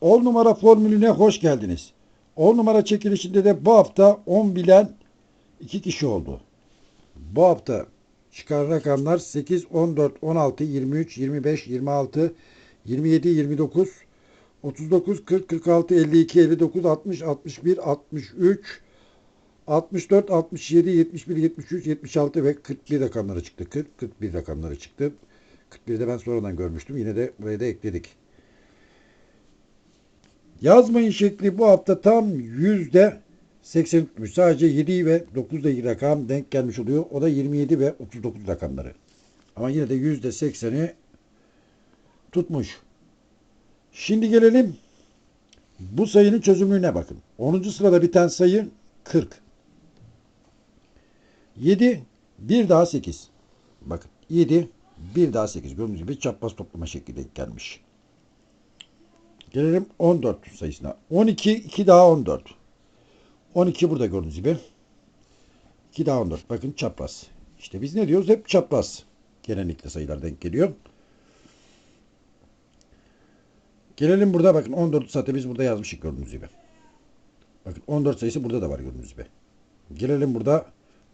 10 numara formülüne hoş geldiniz. 10 numara çekilişinde de bu hafta 10 bilen 2 kişi oldu. Bu hafta çıkan rakamlar 8, 14, 16, 23, 25, 26, 27, 29, 39, 40, 46, 52, 59, 60, 61, 63, 64, 67, 71, 73, 76 ve 41 rakamları çıktı. 40, 41 rakamları çıktı. 41'de ben sonradan görmüştüm. Yine de buraya da ekledik. Yazmayın şekli bu hafta tam yüzde 80 tutmuş. Sadece 7 ve 9 da rakam denk gelmiş oluyor. O da 27 ve 39 rakamları. Ama yine de yüzde 80'i tutmuş. Şimdi gelelim bu sayının çözümlüğüne bakın. 10. sırada biten sayı 40. 7 bir daha 8. Bakın 7 bir daha 8. Gördüğünüz gibi çapraz toplama şekli denk gelmiş. Gelelim 14 sayısına. 12 2 daha 14. 12 burada gördüğünüz gibi. 2 daha 14. Bakın çapraz. İşte biz ne diyoruz? Hep çapraz. Genellikle sayılar denk geliyor. Gelelim burada bakın 14 zaten biz burada yazmışık gördüğünüz gibi. Bakın 14 sayısı burada da var gördüğünüz gibi. Gelelim burada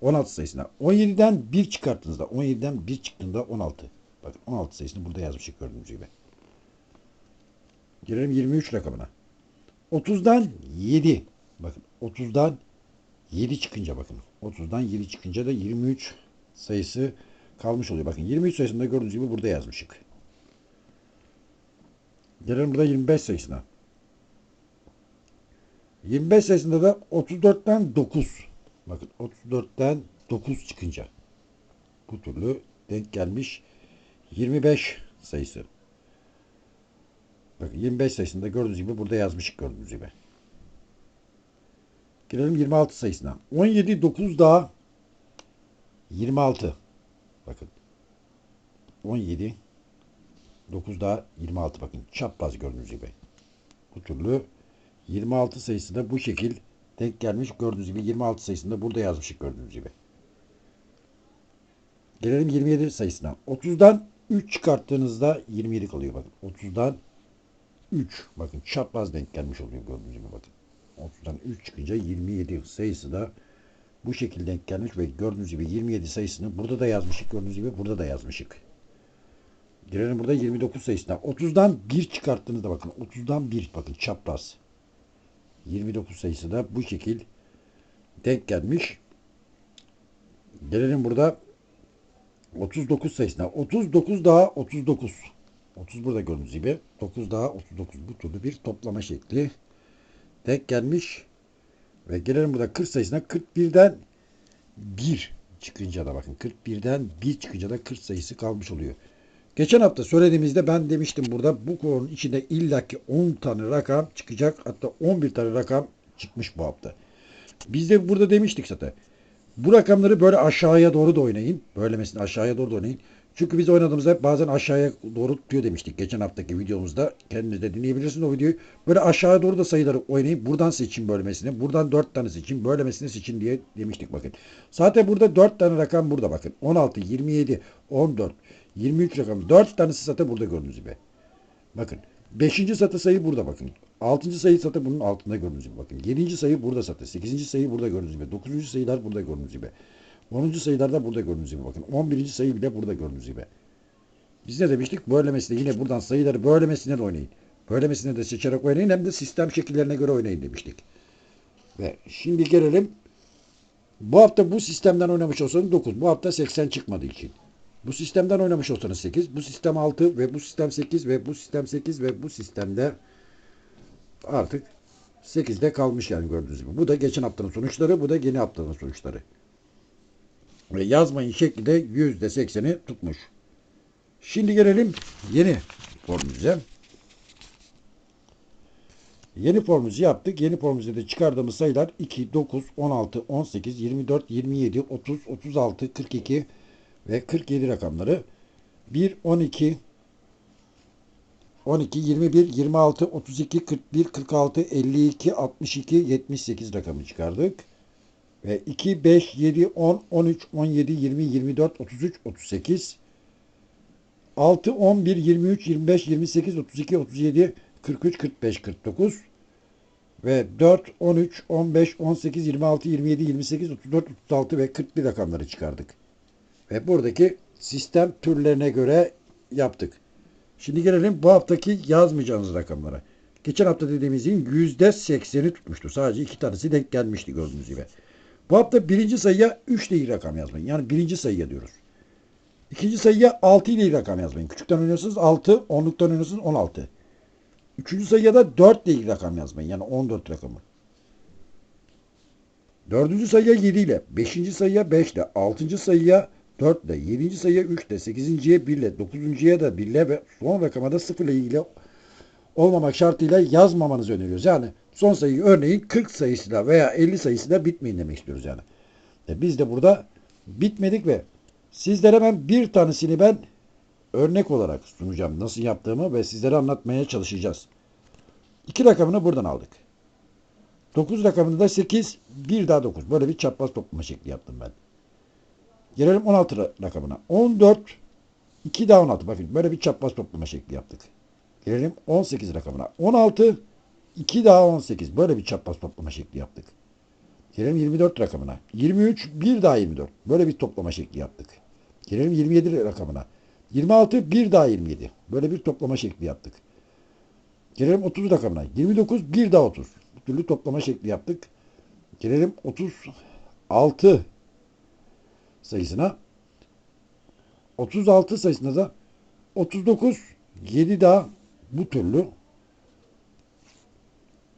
16 sayısına. 17'den 1 çıkarttığınızda 17'den 1 çıktığında 16. Bakın 16 sayısını burada yazmışık gördüğünüz gibi. Gelelim 23 rakamına. 30'dan 7. Bakın 30'dan 7 çıkınca bakın. 30'dan 7 çıkınca da 23 sayısı kalmış oluyor. Bakın 23 sayısında gördüğünüz gibi burada yazmışık. Gelelim burada 25 sayısına. 25 sayısında da 34'ten 9. Bakın 34'ten 9 çıkınca bu türlü denk gelmiş 25 sayısı. Bakın 25 sayısında gördüğünüz gibi burada yazmış gördüğünüz gibi. Gelelim 26 sayısına. 17 9 daha 26. Bakın. 17 9 daha 26 bakın. Çapraz gördüğünüz gibi. Bu türlü 26 sayısı da bu şekil denk gelmiş. Gördüğünüz gibi 26 sayısında burada yazmışık gördüğünüz gibi. Gelelim 27 sayısına. 30'dan 3 çıkarttığınızda 27 kalıyor bakın. 30'dan 3 bakın çapraz denk gelmiş oluyor gördüğünüz gibi bakın. 30'dan 3 çıkınca 27 sayısı da bu şekilde denk gelmiş ve gördüğünüz gibi 27 sayısını burada da yazmışık gördüğünüz gibi burada da yazmışık. Gelelim burada 29 sayısına. 30'dan 1 çıkarttığınızda bakın 30'dan 1 bakın çapraz. 29 sayısı da bu şekil denk gelmiş. Gelelim burada 39 sayısına. 39 daha 39. 30 burada gördüğünüz gibi. 9 daha 39 bu türlü bir toplama şekli denk gelmiş. Ve gelelim burada 40 sayısına 41'den 1 çıkınca da bakın 41'den 1 çıkınca da 40 sayısı kalmış oluyor. Geçen hafta söylediğimizde ben demiştim burada bu konunun içinde illaki 10 tane rakam çıkacak. Hatta 11 tane rakam çıkmış bu hafta. Biz de burada demiştik zaten. Bu rakamları böyle aşağıya doğru da oynayın. Böylemesine aşağıya doğru da oynayın. Çünkü biz oynadığımızda hep bazen aşağıya doğru tutuyor demiştik. Geçen haftaki videomuzda kendiniz de dinleyebilirsiniz o videoyu. Böyle aşağıya doğru da sayıları oynayın. Buradan seçin bölmesini. Buradan 4 tane seçin. Bölmesini seçin diye demiştik bakın. Zaten burada 4 tane rakam burada bakın. 16, 27, 14, 23 rakam. 4 tanesi zaten burada gördüğünüz gibi. Bakın. 5. satı sayı burada bakın. 6. sayı zaten bunun altında gördüğünüz gibi bakın. 7. sayı burada zaten. 8. sayı burada gördüğünüz gibi. 9. sayılar burada gördüğünüz gibi. 10. sayılar da burada gördüğünüz gibi bakın. 11. sayı bile burada gördüğünüz gibi. Biz ne demiştik? Böylemesine yine buradan sayıları böylemesine de oynayın. Böylemesine de seçerek oynayın hem de sistem şekillerine göre oynayın demiştik. Ve şimdi gelelim. Bu hafta bu sistemden oynamış olsanız 9. Bu hafta 80 çıkmadığı için. Bu sistemden oynamış olsanız 8. Bu sistem 6 ve bu sistem 8 ve bu sistem 8 ve bu sistemde artık 8'de kalmış yani gördüğünüz gibi. Bu da geçen haftanın sonuçları. Bu da yeni haftanın sonuçları. Ve yazmayın şekli de %80'i tutmuş. Şimdi gelelim yeni formülümüze. Yeni formülümüzü yaptık. Yeni formülümüzde de çıkardığımız sayılar 2, 9, 16, 18, 24, 27, 30, 36, 42 ve 47 rakamları. 1, 12, 12, 21, 26, 32, 41, 46, 52, 62, 78 rakamı çıkardık. Ve 2, 5, 7, 10, 13, 17, 20, 24, 33, 38, 6, 11, 23, 25, 28, 32, 37 43, 45, 49 ve 4, 13, 15, 18, 26, 27, 28, 34, 36 ve 41 rakamları çıkardık. Ve buradaki sistem türlerine göre yaptık. Şimdi gelelim bu haftaki yazmayacağınız rakamlara. Geçen hafta dediğimizin %80'i tutmuştu. Sadece iki tanesi denk gelmişti gördüğünüz gibi. Bu hafta birinci sayıya 3 değil rakam yazmayın. Yani birinci sayıya diyoruz. İkinci sayıya 6 ile rakam yazmayın. Küçükten oynuyorsunuz 6, 10'luktan oynuyorsunuz 16. Üçüncü sayıya da 4 ile rakam yazmayın. Yani 14 rakamı. Dördüncü sayıya 7 ile, beşinci sayıya 5 ile, altıncı sayıya 4 ile, yedinci sayıya 3 ile, sekizinciye 1 ile, dokuzuncuya da 1 ile ve son rakama da 0 ile ilgili olmamak şartıyla yazmamanızı öneriyoruz. Yani son sayıyı örneğin 40 sayısıyla veya 50 sayısıyla bitmeyin demek istiyoruz yani. E biz de burada bitmedik ve sizlere ben bir tanesini ben örnek olarak sunacağım. Nasıl yaptığımı ve sizlere anlatmaya çalışacağız. İki rakamını buradan aldık. 9 rakamını da 8, bir daha 9. Böyle bir çapraz toplama şekli yaptım ben. Gelelim 16 ra- rakamına. 14, 2 daha 16. Bakın böyle bir çapraz toplama şekli yaptık. Gelelim 18 rakamına. 16, 2 daha 18. Böyle bir çapraz toplama şekli yaptık. Gelelim 24 rakamına. 23, 1 daha 24. Böyle bir toplama şekli yaptık. Gelelim 27 rakamına. 26, 1 daha 27. Böyle bir toplama şekli yaptık. Gelelim 30 rakamına. 29, 1 daha 30. Bu türlü toplama şekli yaptık. Gelelim 36 sayısına. 36 sayısına da 39, 7 daha bu türlü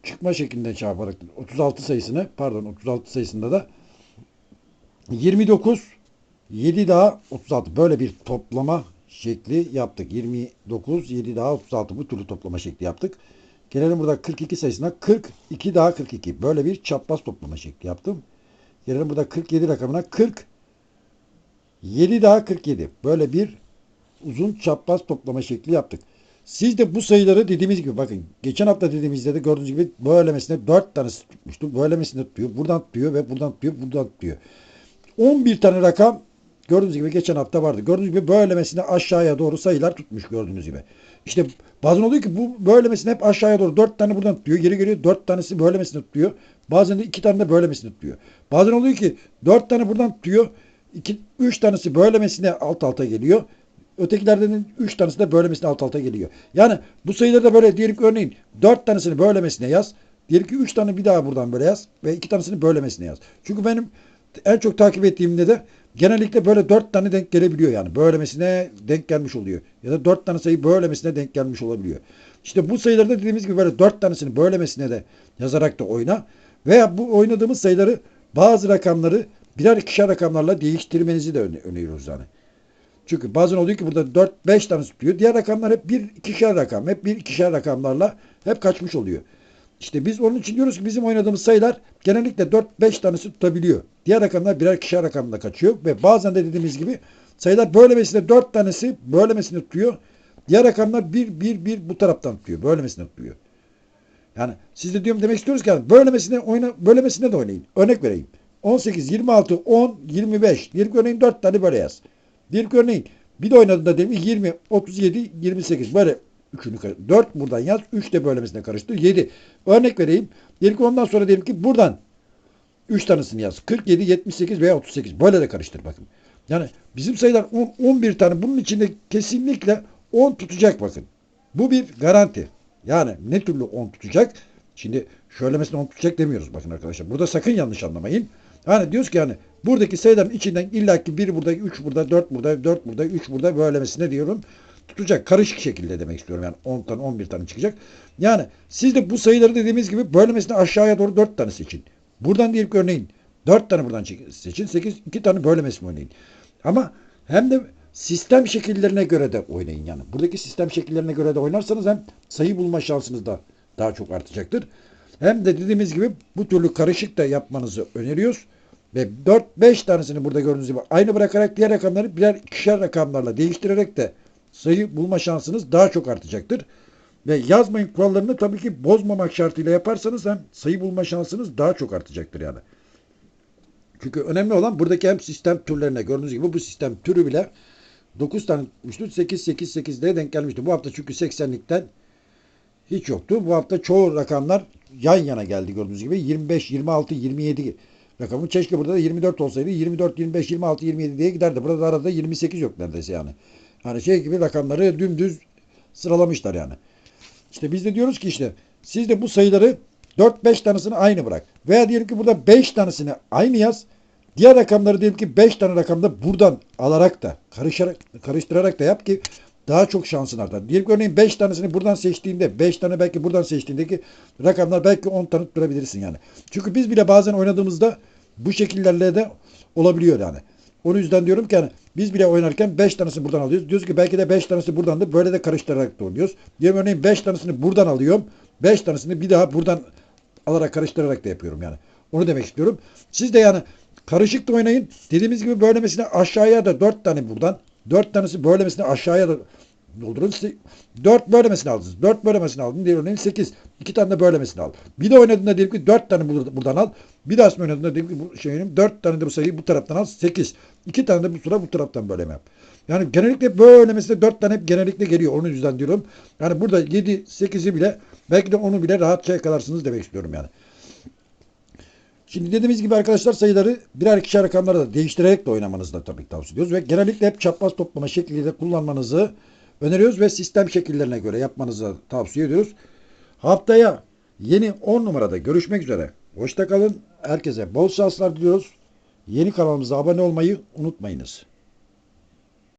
çıkma şeklinde çarparak 36 sayısını pardon 36 sayısında da 29 7 daha 36 böyle bir toplama şekli yaptık. 29 7 daha 36 bu türlü toplama şekli yaptık. Gelelim burada 42 sayısına 40 2 daha 42 böyle bir çapraz toplama şekli yaptım. Gelelim burada 47 rakamına 40 7 daha 47 böyle bir uzun çapraz toplama şekli yaptık. Siz de bu sayıları dediğimiz gibi bakın geçen hafta dediğimizde de gördüğünüz gibi böylemesine 4 tanesi tutmuştu. Böylemesine tutuyor. Buradan tutuyor ve buradan tutuyor. Buradan tutuyor. 11 tane rakam gördüğünüz gibi geçen hafta vardı. Gördüğünüz gibi böylemesine aşağıya doğru sayılar tutmuş gördüğünüz gibi. İşte bazen oluyor ki bu böylemesine hep aşağıya doğru 4 tane buradan tutuyor. Geri geliyor 4 tanesi böylemesine tutuyor. Bazen de 2 tane de böylemesine tutuyor. Bazen oluyor ki 4 tane buradan tutuyor. 2 3 tanesi böylemesine alt alta geliyor. Ötekilerden 3 tanesi de böylemesine alt alta geliyor. Yani bu sayıları da böyle diyelim ki örneğin 4 tanesini böylemesine yaz. Diyelim ki 3 tane bir daha buradan böyle yaz ve 2 tanesini böylemesine yaz. Çünkü benim en çok takip ettiğimde de genellikle böyle 4 tane denk gelebiliyor yani. Böylemesine denk gelmiş oluyor. Ya da 4 tane sayı böylemesine denk gelmiş olabiliyor. İşte bu sayıları da dediğimiz gibi böyle 4 tanesini böylemesine de yazarak da oyna. Veya bu oynadığımız sayıları bazı rakamları birer ikişer rakamlarla değiştirmenizi de öne- öneriyoruz yani. Çünkü bazen oluyor ki burada 4-5 tane tutuyor. Diğer rakamlar hep bir ikişer rakam. Hep bir ikişer rakamlarla hep kaçmış oluyor. İşte biz onun için diyoruz ki bizim oynadığımız sayılar genellikle 4-5 tanesi tutabiliyor. Diğer rakamlar birer ikişer rakamla kaçıyor. Ve bazen de dediğimiz gibi sayılar böylemesine 4 tanesi böylemesine tutuyor. Diğer rakamlar 1 1 1 bu taraftan tutuyor. Böylemesine tutuyor. Yani siz de diyorum demek istiyoruz ki yani böylemesine oyna böylemesine de oynayın. Örnek vereyim. 18, 26, 10, 25. Diyelim ki örneğin 4 tane böyle yaz. Diyelim ki örneğin bir de oynadığında diyelim ki 20, 37, 28 böyle üçünü kar- 4 buradan yaz. 3 de böylemesine karıştır. 7. Örnek vereyim. Diyelim ki ondan sonra diyelim ki buradan 3 tanesini yaz. 47, 78 veya 38. Böyle de karıştır bakın. Yani bizim sayılar 10, 11 tane. Bunun içinde kesinlikle 10 tutacak bakın. Bu bir garanti. Yani ne türlü 10 tutacak? Şimdi şöylemesine 10 tutacak demiyoruz bakın arkadaşlar. Burada sakın yanlış anlamayın. Yani diyoruz ki yani buradaki sayıların içinden illaki 1 burada, 3 burada, 4 burada, 4 burada, 3 burada böylemesine diyorum. Tutacak. Karışık şekilde demek istiyorum. Yani 10 tane 11 tane çıkacak. Yani siz de bu sayıları dediğimiz gibi böylemesine aşağıya doğru 4 tane seçin. Buradan diyelim örneğin 4 tane buradan seçin. 8 2 tane böylemesine oynayın. Ama hem de sistem şekillerine göre de oynayın yani. Buradaki sistem şekillerine göre de oynarsanız hem sayı bulma şansınız da daha çok artacaktır. Hem de dediğimiz gibi bu türlü karışık da yapmanızı öneriyoruz. Ve 4-5 tanesini burada gördüğünüz gibi aynı bırakarak diğer rakamları birer ikişer rakamlarla değiştirerek de sayı bulma şansınız daha çok artacaktır. Ve yazmayın kurallarını tabii ki bozmamak şartıyla yaparsanız hem sayı bulma şansınız daha çok artacaktır yani. Çünkü önemli olan buradaki hem sistem türlerine gördüğünüz gibi bu sistem türü bile 9 tane tutmuştu. 8 8 8 diye denk gelmişti. Bu hafta çünkü 80'likten hiç yoktu. Bu hafta çoğu rakamlar yan yana geldi gördüğünüz gibi. 25, 26, 27 rakamı. Keşke burada da 24 olsaydı. 24, 25, 26, 27 diye giderdi. Burada da arada 28 yok neredeyse yani. Hani şey gibi rakamları dümdüz sıralamışlar yani. İşte biz de diyoruz ki işte siz de bu sayıları 4-5 tanesini aynı bırak. Veya diyelim ki burada 5 tanesini aynı yaz. Diğer rakamları diyelim ki 5 tane rakamda buradan alarak da karışarak, karıştırarak da yap ki daha çok şansın artar. Diyelim ki örneğin 5 tanesini buradan seçtiğinde 5 tane belki buradan seçtiğindeki rakamlar belki 10 tane tutturabilirsin yani. Çünkü biz bile bazen oynadığımızda bu şekillerle de olabiliyor yani. O yüzden diyorum ki hani biz bile oynarken 5 tanesini buradan alıyoruz. Diyoruz ki belki de 5 tanesi buradan da böyle de karıştırarak da oynuyoruz. Diyelim örneğin 5 tanesini buradan alıyorum. 5 tanesini bir daha buradan alarak karıştırarak da yapıyorum yani. Onu demek istiyorum. Siz de yani karışık da oynayın. Dediğimiz gibi böylemesine aşağıya da 4 tane buradan. 4 tanesi böylemesine aşağıya da doldurun. 4 böylemesini aldınız. 4 böylemesini aldın. Diyelim örneğin 8. 2 tane de böylemesini al. Bir de oynadığında diyelim ki 4 tane bur- buradan al. Bir daha oynadığında diyelim ki bu şeyin 4 tane de bu sayıyı bu taraftan al. 8. 2 tane de bu sıra bu taraftan böyleme yap. Yani genellikle böylemesine 4 tane hep genellikle geliyor. Onun yüzden diyorum. Yani burada 7, 8'i bile belki de onu bile rahatça yakalarsınız demek istiyorum yani. Şimdi dediğimiz gibi arkadaşlar sayıları birer ikişer rakamlara da değiştirerek de oynamanızı da tabii tavsiye ediyoruz. Ve genellikle hep çapraz toplama şekliyle kullanmanızı öneriyoruz ve sistem şekillerine göre yapmanızı tavsiye ediyoruz. Haftaya yeni 10 numarada görüşmek üzere. Hoşça kalın. Herkese bol şanslar diliyoruz. Yeni kanalımıza abone olmayı unutmayınız.